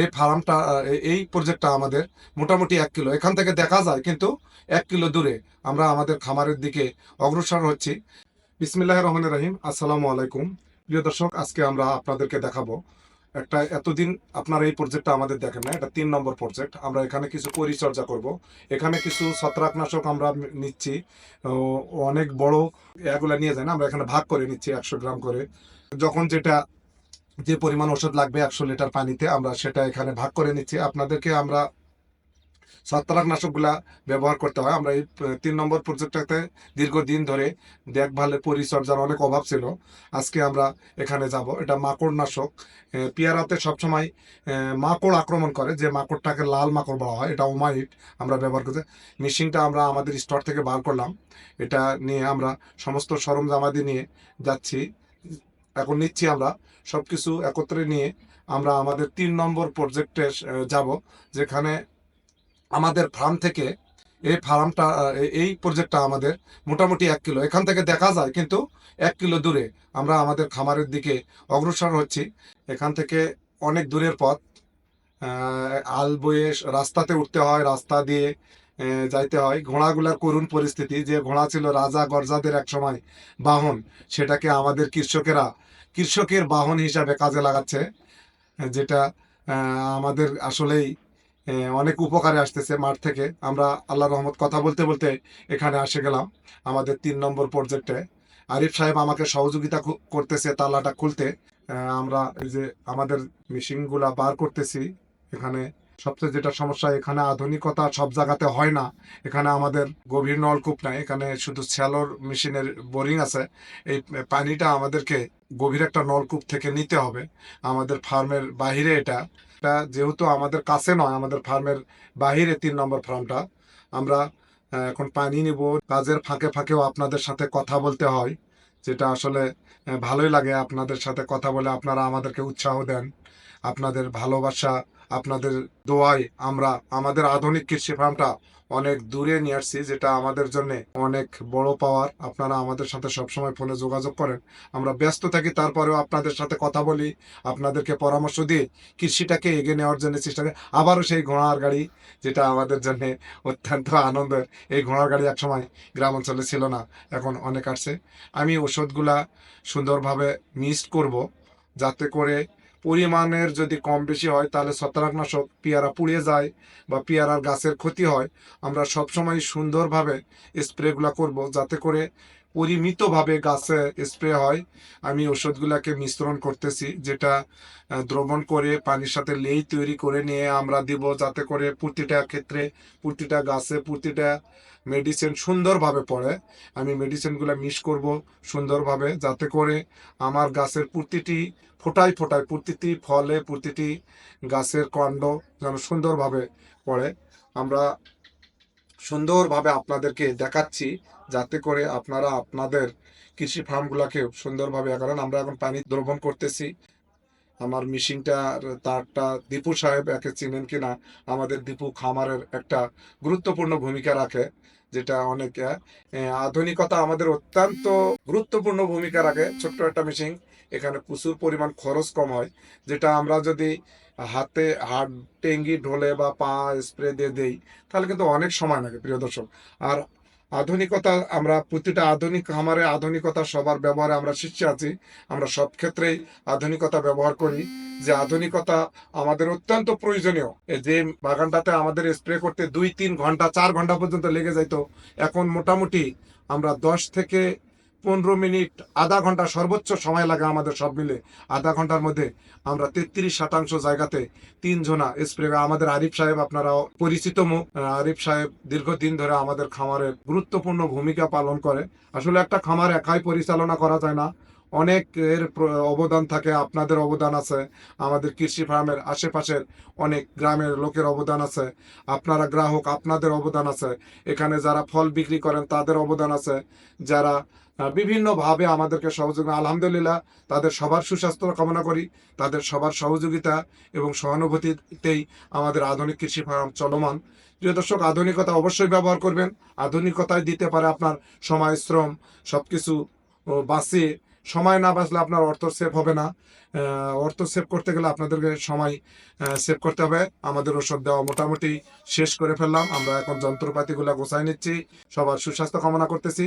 এই ফার্মটা এই প্রজেক্টটা আমাদের মোটামুটি এক কিলো। এখান থেকে দেখা যায় কিন্তু এক কিলো দূরে আমরা আমাদের খামারের দিকে অগ্রসর হচ্ছি। বিসমিল্লাহ রহমান রহিম। আসসালামু আলাইকুম। প্রিয় দর্শক, আজকে আমরা আপনাদেরকে দেখাবো একটা এতদিন আপনারা এই প্রজেক্টটা আমাদের দেখেন না, এটা তিন নম্বর প্রজেক্ট আমরা এখানে কিছু পরিচর্যা করব। এখানে কিছু ছত্রাকনাশক আমরা নিচ্ছি। অনেক বড় এগুলা নিয়ে যায় না, আমরা এখানে ভাগ করে নিচ্ছি একশো গ্রাম করে। যখন যেটা যে পরিমাণ ওষুধ লাগবে একশো লিটার পানিতে, আমরা সেটা এখানে ভাগ করে নিচ্ছি। আপনাদেরকে আমরা ছত্রাকনাশকগুলা ব্যবহার করতে হয়। আমরা এই তিন নম্বর প্রজেক্টটাতে দীর্ঘদিন ধরে দেখভালের পরিচর্যার অনেক অভাব ছিল। আজকে আমরা এখানে যাব। এটা মাকড় নাশক পেয়ারাতে সবসময় মাকড় আক্রমণ করে, যে মাকড়টাকে লাল মাকড় বলা হয়, এটা ওমাইট আমরা ব্যবহার করতে মেশিনটা আমরা আমাদের স্টোর থেকে বার করলাম। এটা নিয়ে আমরা সমস্ত সরঞ্জামাদি নিয়ে যাচ্ছি। এখন নিচ্ছি আমরা। সব কিছু একত্রে নিয়ে আমরা আমাদের তিন নম্বর প্রজেক্টে যাব, যেখানে আমাদের ফার্ম থেকে এই ফার্মটা এই প্রজেক্টটা আমাদের মোটামুটি এক কিলো। এখান থেকে দেখা যায় কিন্তু এক কিলো দূরে আমরা আমাদের খামারের দিকে অগ্রসর হচ্ছি। এখান থেকে অনেক দূরের পথ আল বয়ে রাস্তাতে উঠতে হয়, রাস্তা দিয়ে যাইতে হয়। ঘোড়াগুলার করুণ পরিস্থিতি, যে ঘোড়া ছিল রাজা গরজাদের এক সময় বাহন, সেটাকে আমাদের কৃষকেরা, কৃষকের বাহন হিসাবে কাজে লাগাচ্ছে, যেটা আমাদের আসলেই অনেক উপকারে আসতেছে মাঠ থেকে। আমরা আল্লাহ রহমত কথা বলতে বলতে এখানে আসে গেলাম, আমাদের তিন নম্বর প্রজেক্টে আরিফ সাহেব আমাকে সহযোগিতা করতেছে তালাটা খুলতে। আমরা এই যে আমাদের মেশিনগুলা বার করতেছি, এখানে সবচেয়ে যেটা সমস্যা, এখানে আধুনিকতা সব জায়গাতে হয় না। এখানে আমাদের গভীর নলকূপ নাই, এখানে শুধু স্যালোর মেশিনের বোরিং আছে। এই পানিটা আমাদেরকে গভীর একটা নলকূপ থেকে নিতে হবে। আমাদের ফার্মের বাহিরে এটা। এটা যেহেতু আমাদের কাছে নয়, আমাদের ফার্মের বাহিরে তিন নম্বর ফার্মটা। আমরা এখন পানি নিব, কাজের ফাঁকে ফাঁকেও আপনাদের সাথে কথা বলতে হয়। যেটা আসলে ভালোই লাগে আপনাদের সাথে কথা বলে, আপনারা আমাদেরকে উৎসাহ দেন। আপনাদের ভালোবাসা, আপনাদের দোয়ায় আমরা, আমাদের আধুনিক কৃষি ফার্মটা অনেক দূরে নিয়ে আসছি, যেটা আমাদের জন্য অনেক বড় পাওয়ার। আপনারা আমাদের সাথে সবসময় ফোনে যোগাযোগ করেন। আমরা ব্যস্ত থাকি, তারপরেও আপনাদের সাথে কথা বলি, আপনাদেরকে পরামর্শ দিয়ে কৃষিটাকে এগিয়ে নেওয়ার জন্য চেষ্টা করি। আবারও সেই ঘোড়ার গাড়ি, যেটা আমাদের জন্য অত্যন্ত আনন্দের। এই ঘোড়ার গাড়ি একসময় গ্রাম অঞ্চলে ছিল না, এখন অনেক আসছে। আমি ওষুধগুলা সুন্দরভাবে মিক্সড করব, যাতে করে পরিমাণের যদি কম বেশি হয়, তাহলে ছত্রাকনাশক পেয়ারা পুড়ে যায় বা পেয়ারার গাছের ক্ষতি হয়। আমরা সবসময় সুন্দরভাবে স্প্রেগুলো করব যাতে করে পরিমিতভাবে গাছে স্প্রে হয়। আমি ওষুধগুলাকে মিশ্রণ করতেছি, যেটা দ্রবণ করে পানির সাথে লেই তৈরি করে নিয়ে আমরা দিব, যাতে করে প্রতিটা ক্ষেত্রে, প্রতিটা গাছে প্রতিটা মেডিসিন সুন্দরভাবে পড়ে। আমি মেডিসিনগুলো মিস করব সুন্দরভাবে, যাতে করে আমার গাছের প্রতিটি ফোটায় ফোটায়, প্রতিটি ফলে প্রতিটি গাছের কাণ্ড যেন সুন্দরভাবে পড়ে। আমরা সুন্দরভাবে আপনাদেরকে দেখাচ্ছি, যাতে করে আপনারা আপনাদের কৃষি ফার্মগুলোকে সুন্দরভাবে কারণ আমরা এখন পানি দ্রবণ করতেছি। আমার মেশিনটার তারটা দীপু সাহেব একে চিনেন কিনা, আমাদের দীপু খামারের একটা গুরুত্বপূর্ণ ভূমিকা রাখে। যেটা অনেক আধুনিকতা আমাদের অত্যন্ত গুরুত্বপূর্ণ ভূমিকা রাখে। ছোট্ট একটা মেশিন এখানে প্রচুর পরিমাণ খরচ কম হয়, যেটা আমরা যদি হাতে হাত টেঙ্গি ঢোলে বা পা স্প্রে দিয়ে দেই, তাহলে কিন্তু অনেক সময় লাগে, প্রিয় দর্শক। আর আধুনিকতা, আমরা প্রতিটা আধুনিক খামারে আধুনিকতা সবার ব্যবহারে আমরা শিখছি আছি। আমরা সব ক্ষেত্রেই আধুনিকতা ব্যবহার করি। যে আধুনিকতা আমাদের অত্যন্ত প্রয়োজনীয়। যে বাগানটাতে আমাদের স্প্রে করতে দুই, তিন ঘণ্টা, চার ঘণ্টা পর্যন্ত লেগে যাইতো, এখন মোটামুটি আমরা দশ থেকে পনেরো মিনিট, আধা ঘণ্টা সর্বোচ্চ সময় লাগে আমাদের সব মিলে। আধা ঘণ্টার মধ্যে আমরা তেত্রিশ শতাংশ জায়গাতে তিনজনা স্প্রে আমাদের আরিফ সাহেব আপনারা পরিচিত মুখ। আরিফ সাহেব দীর্ঘদিন ধরে আমাদের খামারের গুরুত্বপূর্ণ ভূমিকা পালন করে। আসলে একটা খামার একাই পরিচালনা করা যায় না। অনেক এর অবদান থাকে, আপনাদের অবদান আছে। আমাদের কৃষি ফার্মের আশেপাশের অনেক গ্রামের লোকের অবদান আছে। আপনারা গ্রাহক, আপনাদের অবদান আছে। এখানে যারা ফল বিক্রি করেন, তাদের অবদান আছে। যারা বিভিন্নভাবে আমাদেরকে সহযোগিতা আলহামদুলিল্লাহ, তাদের সবার সুস্বাস্থ্য কামনা করি, তাদের সবার সহযোগিতা এবং সহানুভূতিতেই আমাদের আধুনিক কৃষি ফার্ম চলমান। প্রিয় দর্শক, আধুনিকতা অবশ্যই ব্যবহার করবেন। আধুনিকতায় দিতে পারে আপনার সময়, শ্রম, সবকিছু, ও, বাঁচিয়ে। সময় না বাঁচলে আপনার অর্থ সেভ হবে না। অর্থ সেভ করতে গেলে আপনাদেরকে সময় সেভ করতে হবে। আমাদের ওষুধ দেওয়া মোটামুটি শেষ করে ফেললাম। আমরা এখন যন্ত্রপাতিগুলো গোছাই নিচ্ছি। সবার সুস্বাস্থ্য কামনা করতেছি।